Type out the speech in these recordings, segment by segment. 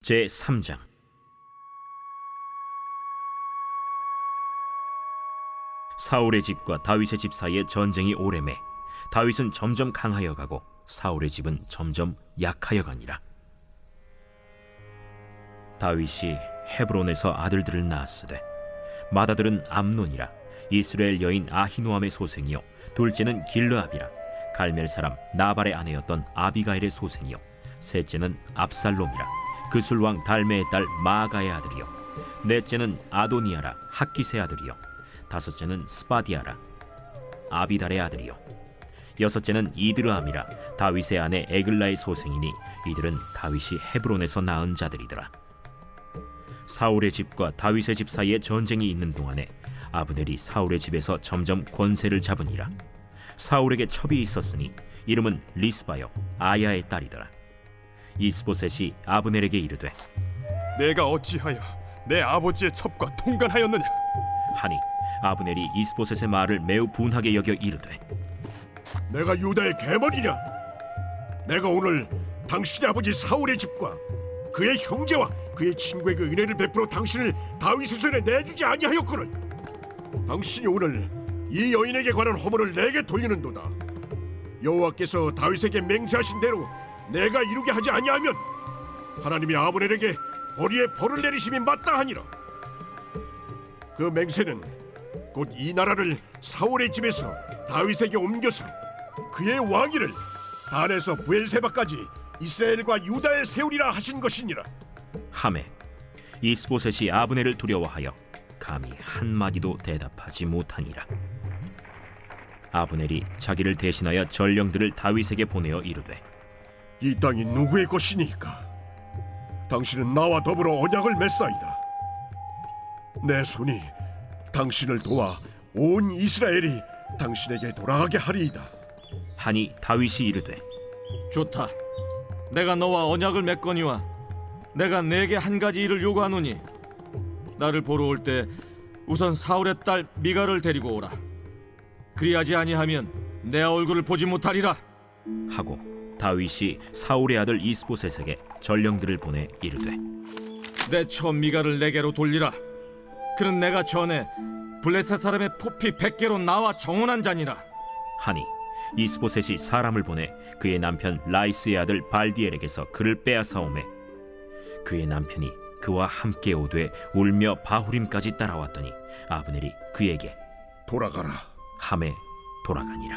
제 3장. 사울의 집과 다윗의 집 사이에 전쟁이 오래매 다윗은 점점 강하여 가고 사울의 집은 점점 약하여 가니라. 다윗이 헤브론에서 아들들을 낳았으되 맏아들은 암논이라 이스라엘 여인 아히노암의 소생이요 둘째는 길르압이라 갈멜 사람 나발의 아내였던 아비가일의 소생이요 셋째는 압살롬이라 그술 왕 달메의 딸 마아가의 아들이요. 넷째는 아도니아라 학기세 아들이요. 다섯째는 스바디아라 아비달의 아들이요. 여섯째는 이드르암이라 다윗의 아내 에글라의 소생이니 이들은 다윗이 헤브론에서 낳은 자들이더라. 사울의 집과 다윗의 집 사이에 전쟁이 있는 동안에 아브넬이 사울의 집에서 점점 권세를 잡으니라. 사울에게 첩이 있었으니 이름은 리스바요 아야의 딸이더라 이스보셋이 아브넬에게 이르되 내가 어찌하여 내 아버지의 첩과 통관하였느냐? 하니 아브넬이 이스보셋의 말을 매우 분하게 여겨 이르되 내가 유다의 개머리냐? 내가 오늘 당신의 아버지 사울의 집과 그의 형제와 그의 친구에게 은혜를 베풀어 당신을 다윗의 손에 내주지 아니하였거늘. 당신이 오늘 이 여인에게 관한 허물을 내게 돌리는도다. 여호와께서 다윗에게 맹세하신 대로 내가 이루게 하지 아니하면 하나님이 아브넬에게 벌이에 벌을 내리심이 마땅하니라. 그 맹세는 곧 이 나라를 사울의 집에서 다윗에게 옮겨서 그의 왕위를 단에서 부엘세바까지 이스라엘과 유다에 세우리라 하신 것이니라. 하메 이스보셋이 아브넬을 두려워하여 감히 한 마디도 대답하지 못하니라 아브넬이 자기를 대신하여 전령들을 다윗에게 보내어 이르되 이 땅이 누구의 것이니까? 당신은 나와 더불어 언약을 맺사이다. 내 손이 당신을 도와 온 이스라엘이 당신에게 돌아가게 하리이다. 하니 다윗이 이르되 좋다. 내가 너와 언약을 맺거니와 내가 내게 한 가지 일을 요구하노니 나를 보러 올 때 우선 사울의 딸 미가를 데리고 오라. 그리하지 아니하면 내 얼굴을 보지 못하리라. 하고 다윗이 사울의 아들 이스보셋에게 전령들을 보내 이르되 내처 미가를 내게로 돌리라. 그는 내가 전에 블레셋 사람의 포피 백 개로 나와 정언한 자니라. 하니 이스보셋이 사람을 보내 그의 남편 라이스의 아들 발디엘에게서 그를 빼앗아오매 그의 남편이 그와 함께 오되 울며 바후림까지 따라왔더니 아브넬이 그에게 돌아가라. 함에 돌아가니라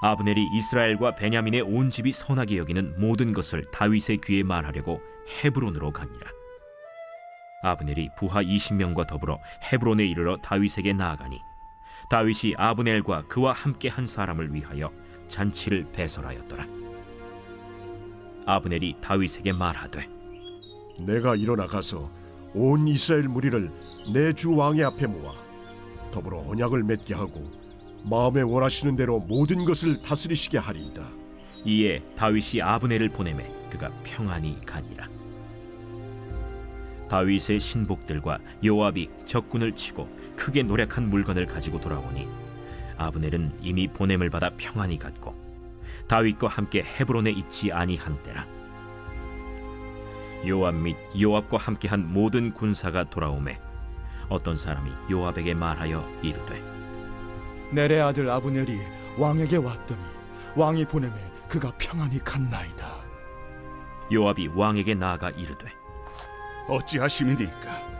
아브넬이 이스라엘과 베냐민의 온 집이 선하게 여기는 모든 것을 다윗의 귀에 말하려고 헤브론으로 가니라. 아브넬이 부하 20명과 더불어 헤브론에 이르러 다윗에게 나아가니 다윗이 아브넬과 그와 함께 한 사람을 위하여 잔치를 배설하였더라. 아브넬이 다윗에게 말하되 내가 일어나 가서 온 이스라엘 무리를 내 주 왕의 앞에 모아 더불어 언약을 맺게 하고 마음에 원하시는 대로 모든 것을 다스리시게 하리이다. 이에 다윗이 아브넬을 보내매 그가 평안히 가니라. 다윗의 신복들과 요압이 적군을 치고 크게 노력한 물건을 가지고 돌아오니 아브넬은 이미 보냄을 받아 평안히 갔고 다윗과 함께 헤브론에 있지 아니한 때라. 요압 및 요압과 함께한 모든 군사가 돌아오매 어떤 사람이 요압에게 말하여 이르되 넬의 아들 아브넬이 왕에게 왔더니 왕이 보내매 그가 평안히 갔나이다. 요압이 왕에게 나아가 이르되 어찌하심이니까?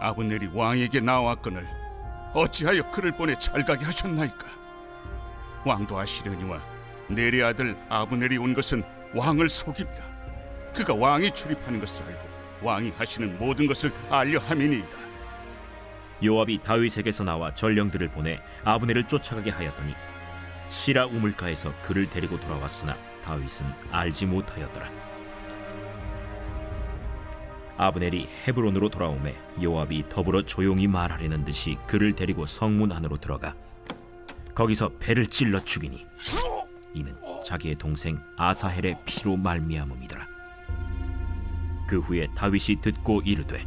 아브넬이 왕에게 나왔거늘 어찌하여 그를 보내 잘가게 하셨나이까? 왕도 아시려니와 내리 아들 아브넬이 온 것은 왕을 속입니다. 그가 왕이 출입하는 것을 알고 왕이 하시는 모든 것을 알려 함이니이다. 요압이 다윗에게서 나와 전령들을 보내 아브넬을 쫓아가게 하였더니 시라 우물가에서 그를 데리고 돌아왔으나 다윗은 알지 못하였더라. 아브넬이 헤브론으로 돌아오매 요압이 더불어 조용히 말하려는 듯이 그를 데리고 성문 안으로 들어가 거기서 배를 찔러 죽이니 이는 자기의 동생 아사헬의 피로 말미암음이더라 그 후에 다윗이 듣고 이르되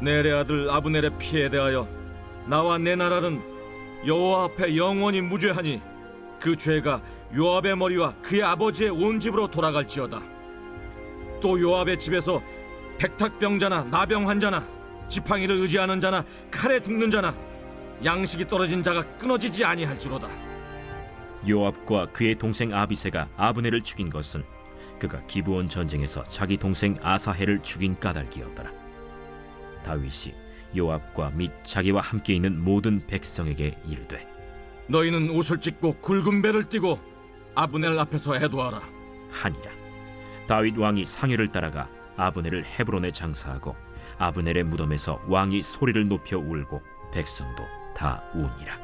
내레 아들 아브넬의 피에 대하여 나와 내 나라는 여호와 앞에 영원히 무죄하니 그 죄가 요압의 머리와 그의 아버지의 온 집으로 돌아갈지어다. 또 요압의 집에서 백탁병자나 나병 환자나 지팡이를 의지하는 자나 칼에 죽는 자나 양식이 떨어진 자가 끊어지지 아니할지로다. 요압과 그의 동생 아비세가 아브넬을 죽인 것은 그가 기브온 전쟁에서 자기 동생 아사헬을 죽인 까닭이었더라. 다윗이 요압과 및 자기와 함께 있는 모든 백성에게 이르되 너희는 옷을 찢고 굵은 배를 띠고 아브넬 앞에서 애도하라. 하니라. 다윗 왕이 상여를 따라가 아브넬을 헤브론에 장사하고 아브넬의 무덤에서 왕이 소리를 높여 울고 백성도 다 우니라.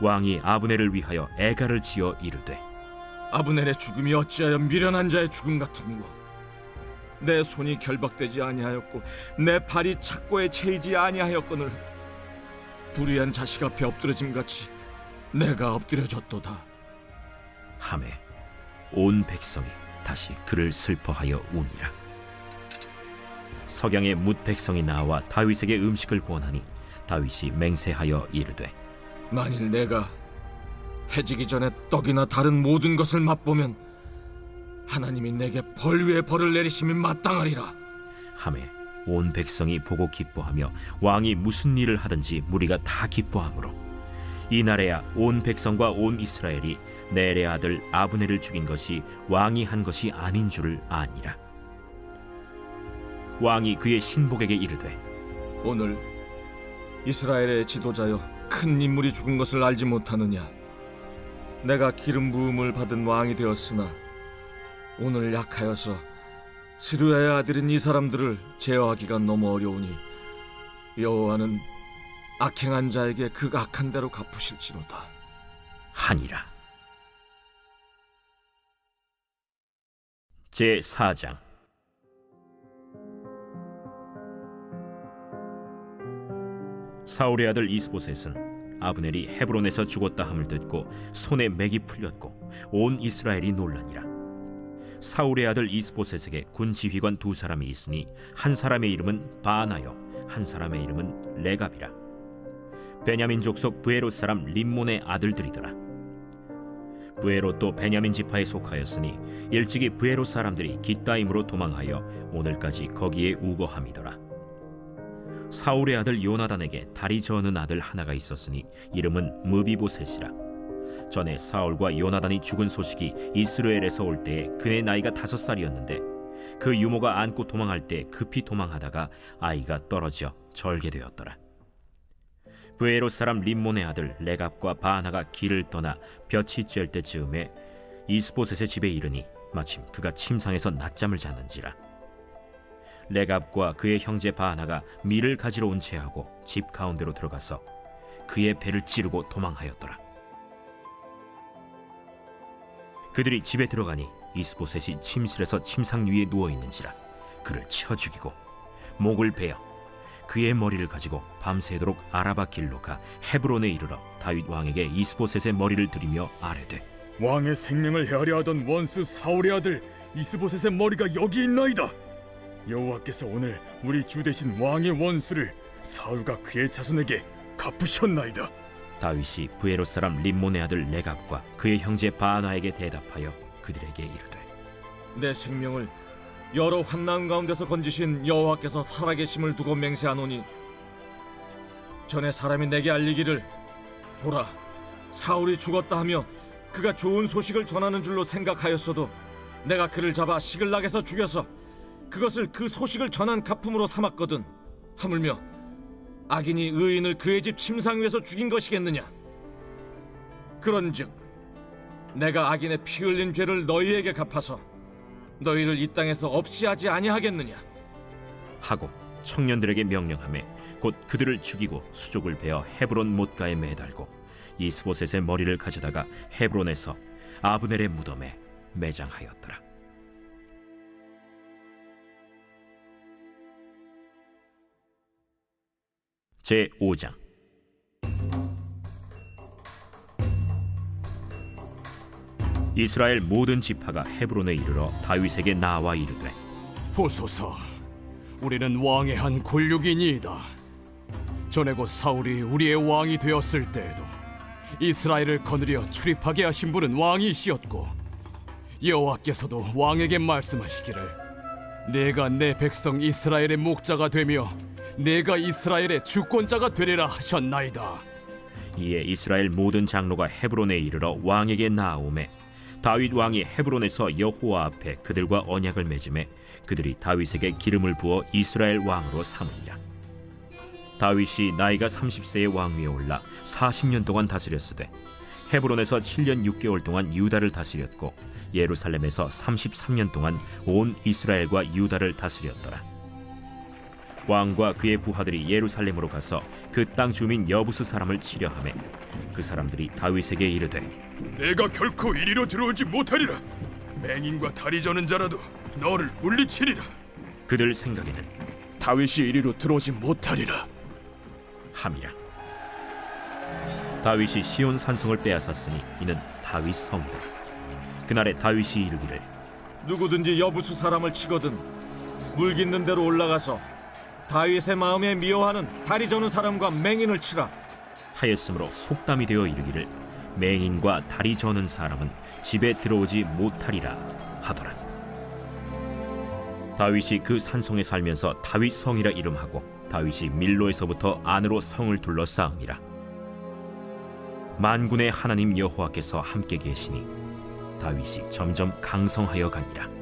왕이 아브넬을 위하여 애가를 지어 이르되 아브넬의 죽음이 어찌하여 미련한 자의 죽음 같은고 내 손이 결박되지 아니하였고 내 발이 착고에 채이지 아니하였거늘 불의한 자식 앞에 엎드려짐 같이 내가 엎드려졌도다 함에 온 백성이 다시 그를 슬퍼하여 우니라. 석양의 뭇 백성이 나와 다윗에게 음식을 구원하니 다윗이 맹세하여 이르되 만일 내가 해지기 전에 떡이나 다른 모든 것을 맛보면 하나님이 내게 벌 위에 벌을 내리심이 마땅하리라. 함에 온 백성이 보고 기뻐하며 왕이 무슨 일을 하든지 무리가 다 기뻐하므로. 이날에야 온 백성과 온 이스라엘이 넬의 아들 아브넬을 죽인 것이 왕이 한 것이 아닌 줄을 아니라. 왕이 그의 신복에게 이르되 오늘 이스라엘의 지도자여 큰 인물이 죽은 것을 알지 못하느냐? 내가 기름 부음을 받은 왕이 되었으나 오늘 약하여서 스루야의 아들인 이 사람들을 제어하기가 너무 어려우니 여호와는 악행한 자에게 그 악한 대로 갚으실지로다. 하니라. 제 4장. 사울의 아들 이스보셋은 아브넬이 헤브론에서 죽었다 함을 듣고 손에 맥이 풀렸고 온 이스라엘이 놀라니라 사울의 아들 이스보셋에게 군 지휘관 두 사람이 있으니 한 사람의 이름은 바나요 한 사람의 이름은 레갑이라 베냐민 족속 부에롯 사람 림몬의 아들들이더라 부에롯도 베냐민 지파에 속하였으니 일찍이 부에롯 사람들이 기따임으로 도망하여 오늘까지 거기에 우거함이더라. 사울의 아들 요나단에게 다리 저는 아들 하나가 있었으니 이름은 무비보셋이라. 전에 사울과 요나단이 죽은 소식이 이스라엘에서 올 때에 그의 나이가 다섯 살이었는데 그 유모가 안고 도망할 때 급히 도망하다가 아이가 떨어져 절게 되었더라. 부에롯 사람 림몬의 아들 레갑과 바나가 길을 떠나 볕이 쬐을 때 즈음에 이스보셋의 집에 이르니 마침 그가 침상에서 낮잠을 자는지라 레갑과 그의 형제 바나가 밀을 가지러 온 채하고 집 가운데로 들어가서 그의 배를 찌르고 도망하였더라 그들이 집에 들어가니 이스보셋이 침실에서 침상 위에 누워 있는지라 그를 쳐 죽이고 목을 베어 그의 머리를 가지고 밤새도록 아라바 길로 가 헤브론에 이르러 다윗 왕에게 이스보셋의 머리를 들이며 아뢰되 왕의 생명을 헤아려 하던 원수 사울의 아들 이스보셋의 머리가 여기 있나이다. 여호와께서 오늘 우리 주 대신 왕의 원수를 사울과 그의 자손에게 갚으셨나이다. 다윗이 부에롯 사람 림몬의 아들 레갑과 그의 형제 바나에게 대답하여 그들에게 이르되 내 생명을 여러 환난 가운데서 건지신 여호와께서 살아계심을 두고 맹세하노니 전에 사람이 내게 알리기를 보라 사울이 죽었다 하며 그가 좋은 소식을 전하는 줄로 생각하였어도 내가 그를 잡아 시글락에서 죽여서 그것을 그 소식을 전한 가품으로 삼았거든. 하물며 악인이 의인을 그의 집 침상 위에서 죽인 것이겠느냐? 그런즉 내가 악인의 피 흘린 죄를 너희에게 갚아서 너희를 이 땅에서 없이 하지 아니하겠느냐? 하고 청년들에게 명령하매 곧 그들을 죽이고 수족을 베어 헤브론 못가에 매달고 이스보셋의 머리를 가져다가 헤브론에서 아브넬의 무덤에 매장하였더라 제 5장 이스라엘 모든 지파가 헤브론에 이르러 다윗에게 나와 이르되 보소서, 우리는 왕의 한 권력이니이다. 전에 곧 사울이 우리의 왕이 되었을 때에도 이스라엘을 거느려 출입하게 하신 분은 왕이시었고 여호와께서도 왕에게 말씀하시기를 내가 내 백성 이스라엘의 목자가 되며 내가 이스라엘의 주권자가 되리라 하셨나이다. 이에 이스라엘 모든 장로가 헤브론에 이르러 왕에게 나아오매 다윗 왕이 헤브론에서 여호와 앞에 그들과 언약을 맺음에 그들이 다윗에게 기름을 부어 이스라엘 왕으로 삼으니라 다윗이 나이가 30세의 왕위에 올라 40년 동안 다스렸으되 헤브론에서 7년 6개월 동안 유다를 다스렸고 예루살렘에서 33년 동안 온 이스라엘과 유다를 다스렸더라 왕과 그의 부하들이 예루살렘으로 가서 그 땅 주민 여부수 사람을 치려하매 그 사람들이 다윗에게 이르되 내가 결코 이리로 들어오지 못하리라. 맹인과 다리 저는 자라도 너를 물리치리라. 그들 생각에는 다윗이 이리로 들어오지 못하리라. 함이라 다윗이 시온 산성을 빼앗았으니 이는 다윗 성이다 그날에 다윗이 이르기를 누구든지 여부수 사람을 치거든 물 깃는 대로 올라가서 다윗의 마음에 미워하는 다리 저는 사람과 맹인을 치라. 하였으므로 속담이 되어 이르기를 맹인과 다리 저는 사람은 집에 들어오지 못하리라 하더라. 다윗이 그 산성에 살면서 다윗 성이라 이름하고 다윗이 밀로에서부터 안으로 성을 둘러싸음이라. 만군의 하나님 여호와께서 함께 계시니 다윗이 점점 강성하여 가니라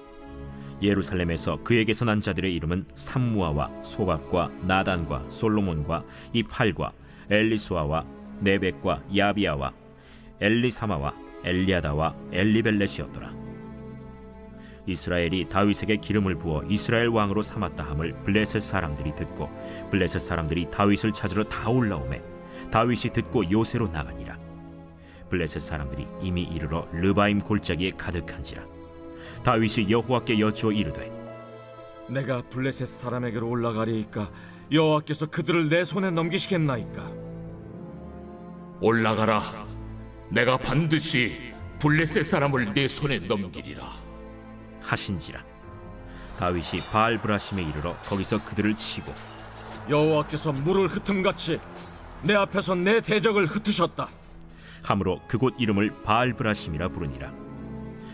예루살렘에서 그에게서 난 자들의 이름은 삼무아와 소박과 나단과 솔로몬과 이팔과 엘리수아와 네벡과 야비아와 엘리사마와 엘리아다와 엘리벨렛이었더라. 이스라엘이 다윗에게 기름을 부어 이스라엘 왕으로 삼았다 함을 블레셋 사람들이 듣고 블레셋 사람들이 다윗을 찾으러 다 올라오매 다윗이 듣고 요새로 나가니라. 블레셋 사람들이 이미 이르러 르바임 골짜기에 가득한지라. 다윗이 여호와께 여쭈어 이르되 내가 블레셋 사람에게로 올라가리이까 여호와께서 그들을 내 손에 넘기시겠나이까 올라가라. 내가 반드시 블레셋 사람을 내 손에 넘기리라. 하신지라. 다윗이 바알 브라심에 이르러 거기서 그들을 치고 여호와께서 물을 흩음같이 내 앞에서 내 대적을 흩으셨다 함으로 그곳 이름을 바알 브라심이라 부르니라.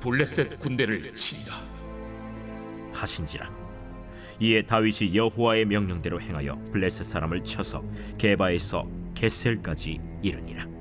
블레셋 군대를 치리라. 하신지라. 이에 다윗이 여호와의 명령대로 행하여 블레셋 사람을 쳐서 게바에서 겟셀까지 이르니라.